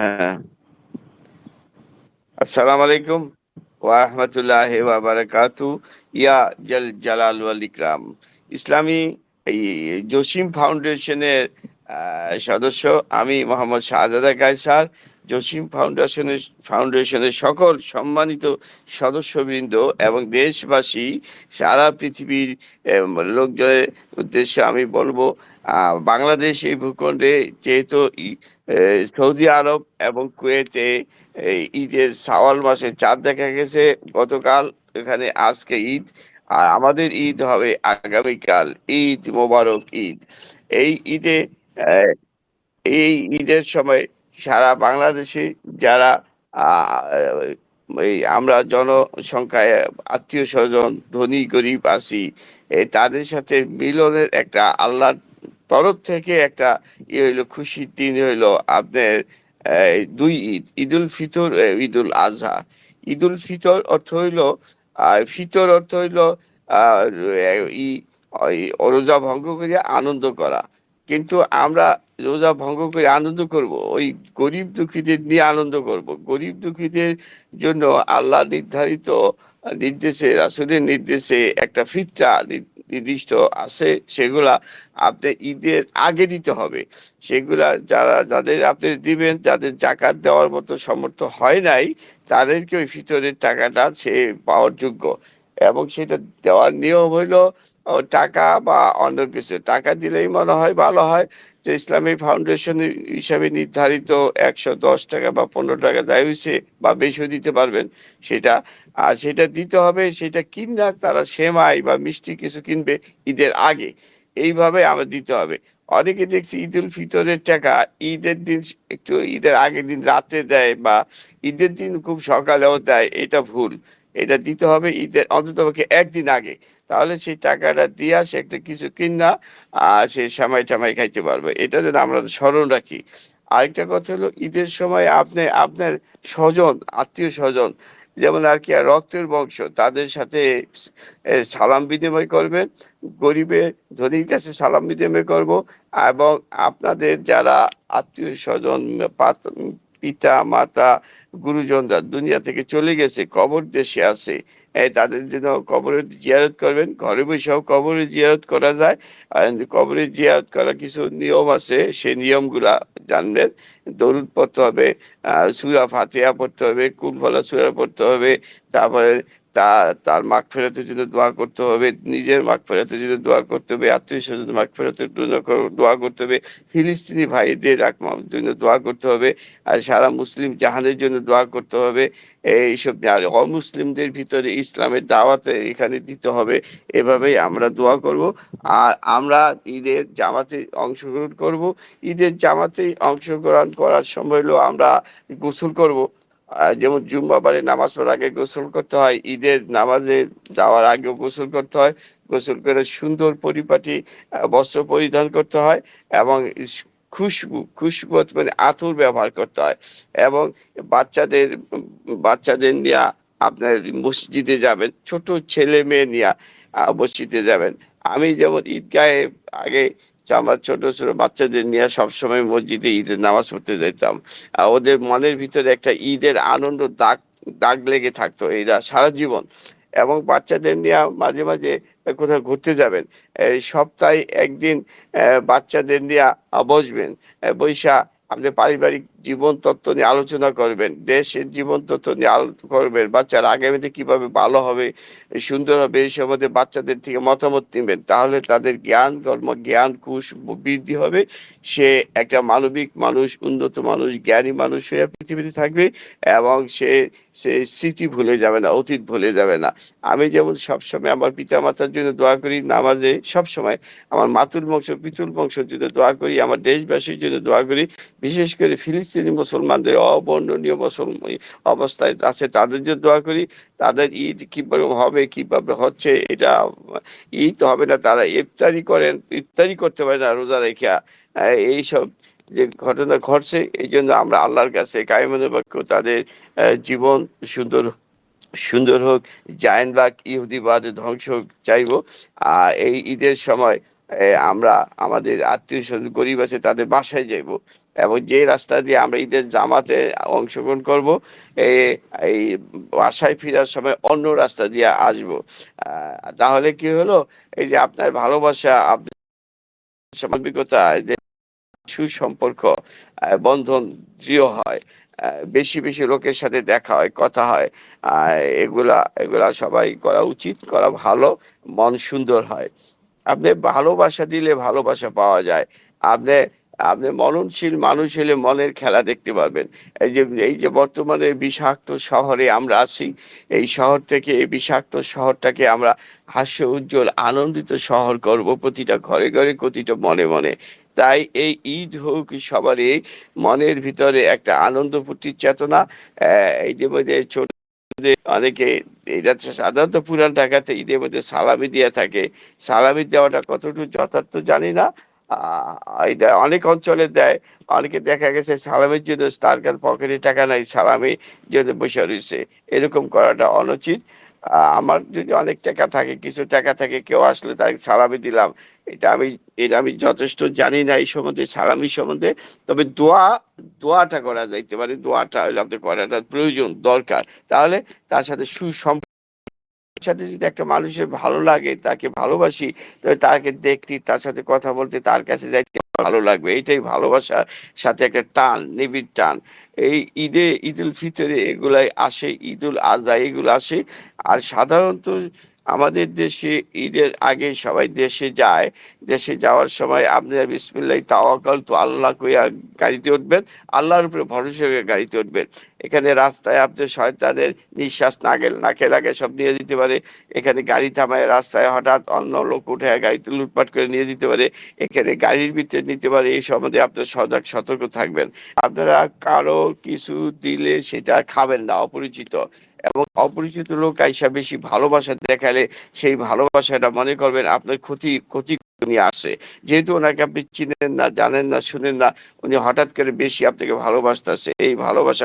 হ্যাঁ। আসসালামু আলাইকুম ওয়া রাহমাতুল্লাহি ওয়া বারাকাতু। ইয়া জাল জালাল ওয়াল ইকরাম। ইসলামী এই জসিম ফাউন্ডেশনের সদস্য আমি মোহাম্মদ শাহজাদা কায়সার। জসিম ফাউন্ডেশনের ফাউন্ডেশনের সকল সম্মানিত সদস্যবৃন্দ এবং দেশবাসী, সারা পৃথিবীর লোকজনের উদ্দেশ্যে আমি বলব বাংলাদেশ এই ভূখণ্ডে যেহেতু সৌদি আরব এবং কুয়েতে ঈদের সাওয়াল মাসে চাঁদ দেখা গেছে গতকাল, এখানে আজকে ঈদ, আর আমাদের ঈদ হবে আগামীকাল, ঈদ মোবারক ঈদ। এই ঈদে এই ঈদের সময় সারা বাংলাদেশে যারা আমরা জনসংখ্যায় আত্মীয় স্বজন ধনী গরিব আছি তাদের সাথে মিলনের একটা আল্লাহর তরফ থেকে একটা ইয়ে হইল খুশির দিন হইল আপনার দুই ঈদ ঈদুল ফিতর এ, ঈদুল আজহা। ঈদুল ফিতর অর্থ হইল ফিতর অর্থ হইল রোজা ভঙ্গ করিয়া আনন্দ করা। কিন্তু আমরা রোজা ভঙ্গ করে আনন্দ করব, ওই গরিব দুঃখীদের নিয়ে আনন্দ করব। গরিব দুঃখীদের জন্য আল্লাহ নির্ধারিত নির্দেশে, রাসুলের নির্দেশে একটা ফিতরা নির্দিষ্ট আছে, সেগুলা আপনি ঈদের আগে দিতে হবে। সেগুলা যারা, যাদের আপনি দিবেন, যাদের জাকাত দেওয়ার মতো সমর্থ হয় নাই, তাদেরকে ওই ফিতরের টাকাটা সে পাওয়ার যোগ্য। এবং সেটা দেওয়ার নিয়ম হইল টাকা বা অন্য কিছু। টাকা দিলেই মনে হয় ভালো হয় যে ইসলামী ফাউন্ডেশন হিসাবে নির্ধারিত একশো দশ টাকা বা পনেরো টাকা যাই হয়েছে বা বেশিও দিতে পারবেন সেটা। আর সেটা দিতে হবে, সেটা কিনা তারা সেমাই বা মিষ্টি কিছু কিনবে ঈদের আগে। এইভাবে আমার দিতে হবে। অনেকে দেখছি ঈদ উল ফিতরের টাকা ঈদের দিন একটু ঈদের আগের দিন রাতে দেয় বা ঈদের দিন খুব সকালেও দেয়, এটা ভুল। এটা দিতে হবে ঈদের অন্ততপক্ষে একদিন আগে। তাহলে সেই টাকাটা দিয়া সে একটা কিছু কিনা সে সামাই টামাই খাইতে পারবে। এটা যেন আমরা স্মরণ রাখি। আরেকটা কথা হলো, ঈদের সময় আপনি, আপনার স্বজন, আত্মীয় স্বজন, যেমন আর কি রক্তের বংশ, তাদের সাথে সালাম বিনিময় করবেন। গরিবের ধনীর কাছে সালাম বিনিময় করব এবং আপনাদের যারা আত্মীয় স্বজন পিতা, মাতা, গুরুজনরা দুনিয়া থেকে চলে গেছে, কবর দেশে আছে তাদের জন্য কবরের জিয়ারত করবেন। ঘরে বসেও কবরের জিয়ারত করা যায়। কবরের জিয়ারত করার কিছু নিয়ম আছে, সেই নিয়মগুলা জানবেন। দরুদ পড়তে হবে সুরা ফাতিহা পড়তে হবে কুলফলা সুরা পড়তে হবে, তারপরে তার তার মাগ ফেরাতের জন্য দোয়া করতে হবে, নিজের মাগ ফেরাতের জন্য দোয়া করতে হবে, আত্মীয় স্বজন মাগ ফেরাতের জন্য দোয়া করতে হবে, ফিলিস্তিনি ভাইদের জন্য দোয়া করতে হবে, আর সারা মুসলিম জাহানের জন্য দোয়া করতে হবে। এইসব অমুসলিমদের ভিতরে ইসলামের দাওয়াতে এখানে দিতে হবে। এভাবেই আমরা দোয়া করব। আর আমরা ঈদের জামাতে অংশগ্রহণ করব। ঈদের জামাতে অংশগ্রহণ করার সময় হলো আমরা গোসল করব। যেমন জুম্মাবারে নামাজ পড়ার আগে গোসল করতে হয়, ঈদের নামাজে যাওয়ার আগেও গোসল করতে হয়। গোসল করে সুন্দর পরিপাটি বস্ত্র পরিধান করতে হয় এবং খুশবু খুশবু মানে আতর ব্যবহার করতে হয় এবং বাচ্চাদের বাচ্চাদের নিয়ে আপনার মসজিদে যাবেন, ছোট ছেলে মেয়ে নিয়ে মসজিদে যাবেন। আমি যেমন ঈদগাহে আগে আমার ছোট ছোট বাচ্চাদের নিয়ে সবসময় মসজিদে ঈদের নামাজ পড়তে যেতাম। ওদের মনের ভিতরে একটা ঈদের আনন্দ দাগ দাগ লেগে থাকতো, এরা সারা জীবন। এবং বাচ্চাদের নিয়ে মাঝে মাঝে কোথাও ঘুরতে যাবেন। সপ্তাহে একদিন বাচ্চাদের নিয়ে বসবেন। বৈশা, আপনি পারিবারিক জীবন তত্ত্ব নিয়ে আলোচনা করবেন, দেশের জীবন তত্ত্ব নিয়ে আলোচনা করবেন, বাচ্চারা আগামীতে কীভাবে ভালো হবে, সুন্দর হবে, এই সম্বন্ধে বাচ্চাদের থেকে মতামত নেবেন, তাহলে তাদের জ্ঞান, কর্ম, জ্ঞান, কুশ বৃদ্ধি হবে। সে একটা মানবিক মানুষ, উন্নত মানুষ, জ্ঞানী মানুষ হয়ে পৃথিবীতে থাকবে এবং সে সে স্মৃতি ভুলে যাবে না, অতীত ভুলে যাবে না। আমি যেমন সবসময় আমার পিতা মাতার জন্য দোয়া করি নামাজে, সবসময় আমার মাতুল বংশ, পিতুল বংশের জন্য দোয়া করি, আমার দেশবাসীর জন্য দোয়া করি, বিশেষ করে ফিলিস্তিনি মুসলমানদের অবর্ণনীয় মুসলমান অবস্থায় আছে, তাদের জন্য দোয়া করি, তাদের ঈদ কীভাবে হবে, কীভাবে হচ্ছে, এটা ঈদ হবে না, তারা ইফতারি করেন, ইফতারি করতে পারে না রোজা রেখা। এইসব যে ঘটনা ঘটছে, এই জন্য আমরা আল্লাহর কাছে কায়মনে বাক্য তাদের জীবন সুন্দর সুন্দর হোক জায়নবাগ ইহুদিবাদ ধ্বংস হোক চাইব আর এই ঈদের সময় আমরা আমাদের আত্মীয় স্বজন গরিব আছে, তাদের বাসায় যাইব। এবং যে রাস্তা দিয়ে আমরা ঈদের জামাতে অংশগ্রহণ করব এই বাসায় ফেরার সময় অন্য রাস্তা দিয়ে আসব। তাহলে কি হলো? এই যে আপনার ভালোবাসা, আপনার সুসম্পর্ক বন্ধন দৃঢ় হয় বেশি বেশি লোকের সাথে দেখা হয়, কথা হয় এগুলা এগুলা সবাই করা উচিত, করা ভালো, মন সুন্দর হয়। আপনি ভালোবাসা দিলে ভালোবাসা পাওয়া যায়। আপনি আপনি মননশীল মানুষ হলে মনের খেলা দেখতে পারবেন। এই যে এই যে বর্তমানে বিষাক্ত শহরে আমরা আছি, এই শহর থেকে, এই বিষাক্ত শহরটাকে আমরা হাস্য উজ্জ্বল, আনন্দিত শহর করব প্রতিটা ঘরে ঘরে, প্রতিটা মনে মনে। তাই এই ঈদ হোক সবারই মনের ভিতরে একটা আনন্দ ফুর্তির চেতনা। এই যে ছোট অনেকে, এটা সাধারণত পুরান ঢাকাতে ঈদের মধ্যে সালামি দিয়ে থাকে। সালামি দেওয়াটা কতটুকু যথার্থ জানি না। এটা অনেক অঞ্চলে দেয়। অনেকে দেখা গেছে সালামির জন্য তার কাছে পকেটে টাকা নাই, সালামি জন্য বসে রয়েছে। এরকম করাটা অনুচিত। আমার যদি অনেক টাকা থাকে, কিছু টাকা থাকে, কেউ আসলে তাকে সালামি দিলাম। এটা আমি এটা আমি যথেষ্ট জানি না এই সম্বন্ধে, সালামি সম্বন্ধে। তবে দোয়া, দোয়াটা করা যাইতে পারে। দোয়াটা আপনার করাটা প্রয়োজন, দরকার। তাহলে তার সাথে সুসম্পর্ক সাথে যদি একটা মানুষের ভালো লাগে, তাকে ভালোবাসি, তবে তাকে দেখতে, তার সাথে কথা বলতে, তার কাছে যাইতে ভালো লাগবে। এটাই ভালোবাসার সাথে একটা টান, নিবিড় টান। এই ঈদে ঈদ উল ফিতরে এগুলাই আসে ঈদ উল আজহা এগুলো আসে। আর সাধারণত আমাদের দেশে ঈদের আগে সবাই দেশে যায়। দেশে যাওয়ার সময় আপনার বিসমিল্লাহ তাওয়াক্কাল তো আল্লাহ কইয়া গাড়িতে উঠবেন, আল্লাহর উপরে ভরসা করে গাড়িতে উঠবেন। এখানে রাস্তায় আপনি শয়তানের নিঃশ্বাস নাগেল নাকে লাগে সব নিয়ে দিতে পারে। এখানে গাড়ি থামায় রাস্তায় হঠাৎ অন্য লোক উঠে গাড়িতে লুটপাট করে নিয়ে যেতে পারে। এখানে গাড়ির ভিতরে নিতে পারে। এই সম্বন্ধে আপনার সজাগ, সতর্ক থাকবেন। আপনারা কারও কিছু দিলে সেটা খাবেন না, অপরিচিত। এবং অপরিচিত লোক আইসা বেশি ভালোবাসা দেখালে সেই ভালোবাসাটা মনে করবেন আপনার ক্ষতি ক্ষতি নিয়ে আসে। যেহেতু ওনাকে আপনি চিনেন না, জানেন না, শুনেন না, উনি হঠাৎ করে বেশি আপনাকে ভালোবাসতেছে। এই ভালোবাসা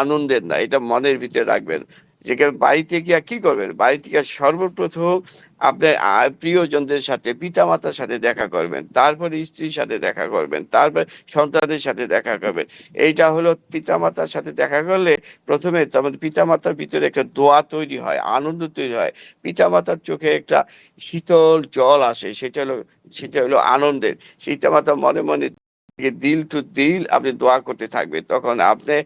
আনন্দের না, এটা মনের ভিতরে রাখবেন। যেখানে বাড়িতে গিয়া কি করবেন? বাড়িতে গিয়া সর্বপ্রথম আপনার প্রিয়জনদের সাথে পিতা মাতার সাথে দেখা করবেন, তারপরে স্ত্রীর সাথে দেখা করবেন, তারপরে সন্তানদের সাথে দেখা করবেন। এইটা হলো পিতা মাতার সাথে দেখা করলে প্রথমে তোমার পিতামাতার ভিতরে একটা দোয়া তৈরি হয়, আনন্দ তৈরি হয়। পিতা মাতার চোখে একটা শীতল জল আসে, সেটা হলো সেটা হলো আনন্দের। পিতামাতা মনে মনে থেকে দিল টু দিল আপনি দোয়া করতে থাকবেন। তখন আপনি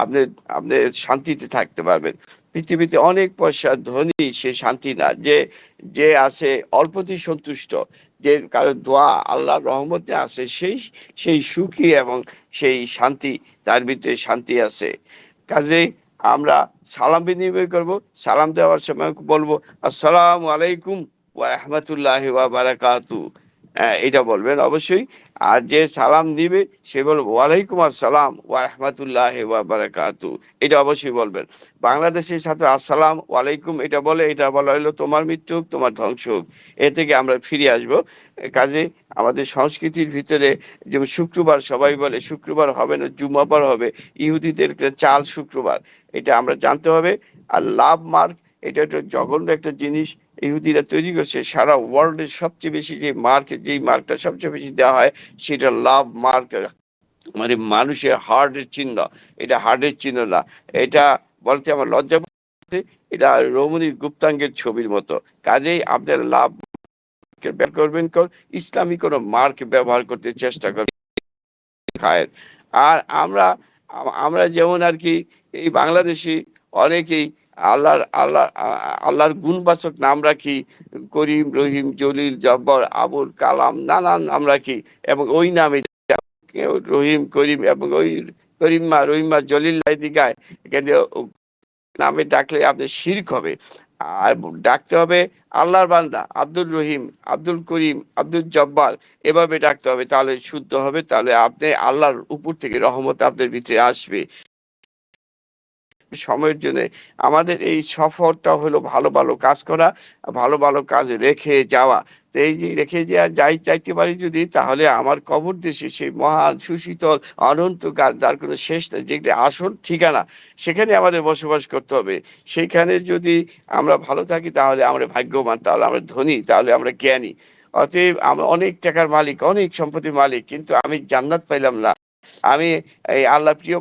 আপনি আপনি শান্তিতে থাকতে পারবেন। পৃথিবীতে অনেক পয়সা ধনী, সে শান্তি না। যে যে আছে অল্পতেই সন্তুষ্ট, যে কারও দোয়া আল্লাহর রহমতে আছে, সেই সেই সুখী এবং সেই শান্তি, তার ভিতরে শান্তি আছে। কাজেই আমরা সালাম বিনিময় করব, সালাম দেওয়ার সময় বলব, আসসালামু আলাইকুম ওয়া রাহমাতুল্লাহি ওয়া বারাকাতু। এটা বলবেন অবশ্যই। আর যে সালাম দিবে, সে বলবে, ওয়ালাইকুম আসসালাম ওয়া রাহমাতুল্লাহ ওয়া বারাকাতু। এটা অবশ্যই বলবেন। বাংলাদেশের সাথে আসসালাম ওয়ালাইকুম, এটা বলে, এটা বলা হলো তোমার মৃত্যু হোক, তোমার ধ্বংস হোক। এ থেকে আমরা ফিরে আসব। কাজে আমাদের সংস্কৃতির ভিতরে যেমন শুক্রবার, সবাই বলে শুক্রবার হবে না, জুমাবার হবে। ইহুদিদের চাল শুক্রবার। এটা আমরা জানতে হবে। আর লাভ মার্ক, এটা একটা জঘন্য একটা জিনিস। ইহুদিরা তৈরি করছে, সারা ওয়ার্ল্ডের সবচেয়ে বেশি যে মার্ক যেই মার্কটা সবচেয়ে বেশি দেওয়া হয়, সেটা লাভ মার্ক মানে মানুষের হার্টের চিহ্ন। এটা হার্টের চিহ্ন না। এটা বলতে আমার লজ্জা এটা রমণীর গুপ্তাঙ্গের ছবির মতো। কাজেই আপনার লাভ করবেন কর ইসলামী কোনো মার্ক ব্যবহার করতে চেষ্টা করবেন খায়ের। আর আমরা আমরা যেমন আর কি, এই বাংলাদেশি অনেকেই আল্লাহর আল্লাহ আল্লাহর গুণবাচক নাম রাখি, করিম, রহিম, জলিল, জব্বর, আবুল কালাম, নানান নাম রাখি, এবং ওই নামে রহিম, করিম, এবং ওই করিম্মা রহিমা, জলিল নামে ডাকলে আপনি শিরক হবে। আর ডাকতে হবে আল্লাহর বান্দা, আব্দুল রহিম, আব্দুল করিম, আব্দুল জব্বার, এভাবে ডাকতে হবে, তাহলে শুদ্ধ হবে, তাহলে আপনি আল্লাহর উপর থেকে রহমত আপনার ভিতরে আসবে। সময়ের জন্য আমাদের এই সফরটা হলো ভালো ভালো কাজ করা, ভালো ভালো কাজ রেখে যাওয়া। তো এই যে রেখে যাওয়া যাই চাইতে পারি যদি, তাহলে আমার কবর দেশে সেই মহান, সুশীতল, অনন্তকাল, যার কোনো শেষ নেই যেগুলি আসল ঠিকানা, সেখানে আমাদের বসবাস করতে হবে। সেইখানে যদি আমরা ভালো থাকি, তাহলে আমরা ভাগ্যবান, তাহলে আমরা ধনী, তাহলে আমরা জ্ঞানী। অতএব আমরা অনেক টাকার মালিক, অনেক সম্পত্তির মালিক, কিন্তু আমি জান্নাত পাইলাম না। আমি এই আল্লাহ প্রিয়